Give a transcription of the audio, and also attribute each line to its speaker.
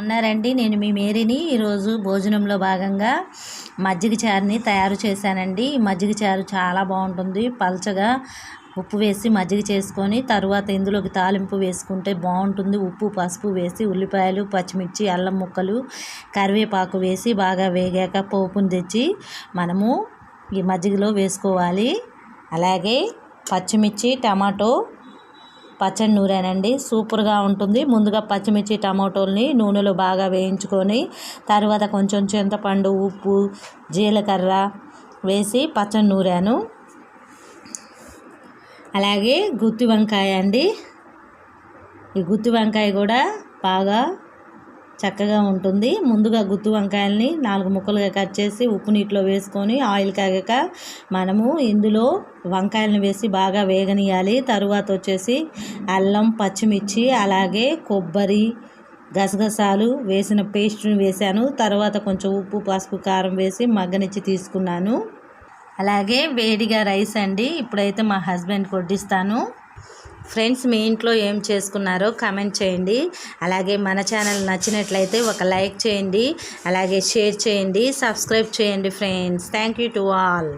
Speaker 1: ఉన్నారండి. నేను మీ మేరీని ఈరోజు భోజనంలో భాగంగా మజ్జిగ చారుని తయారు చేశానండి. ఈ మజ్జిగ చారు చాలా బాగుంటుంది. పల్చగా ఉప్పు వేసి మజ్జిగ చేసుకొని తర్వాత ఇందులోకి తాలింపు వేసుకుంటే బాగుంటుంది. ఉప్పు పసుపు వేసి ఉల్లిపాయలు పచ్చిమిర్చి అల్లం ముక్కలు కరివేపాకు వేసి బాగా వేగాక పోపును తెచ్చి మనము ఈ మజ్జిగలో వేసుకోవాలి. అలాగే పచ్చిమిర్చి టమాటో పచ్చడి నూరానండి. సూపర్గా ఉంటుంది. ముందుగా పచ్చిమిర్చి టమాటోల్ని నూనెలో బాగా వేయించుకొని తర్వాత కొంచెం చింతపండు ఉప్పు జీలకర్ర వేసి పచ్చడి నూరాను. అలాగే గుత్తి వంకాయ అండి. ఈ గుత్తి వంకాయ కూడా బాగా చక్కగా ఉంటుంది. ముందుగా గుత్తి వంకాయల్ని నాలుగు ముక్కలుగా కట్ చేసి ఉప్పు నీటిలో వేసుకొని ఆయిల్ కాగాక మనము ఇందులో వంకాయలను వేసి బాగా వేగనీయాలి తరువాత వచ్చేసి అల్లం పచ్చిమిర్చి అలాగే కొబ్బరి గసగసాలు వేసిన పేస్ట్ని వేసాను తర్వాత కొంచెం ఉప్పు పసుపు కారం వేసి మగ్గనిచ్చి తీసుకున్నాను. అలాగే వేడిగా రైస్ అండి. ఇప్పుడైతే మా హస్బెండ్ కొట్టిస్తాను ఫ్రెండ్స్ మీ ఇంట్లో ఏం చేసుకున్నారో కామెంట్ చేయండి. అలాగే మన ఛానల్ నచ్చినట్లయితే ఒక లైక్ చేయండి. అలాగే షేర్ చేయండి. సబ్స్క్రైబ్ చేయండి friends. Thank you to all.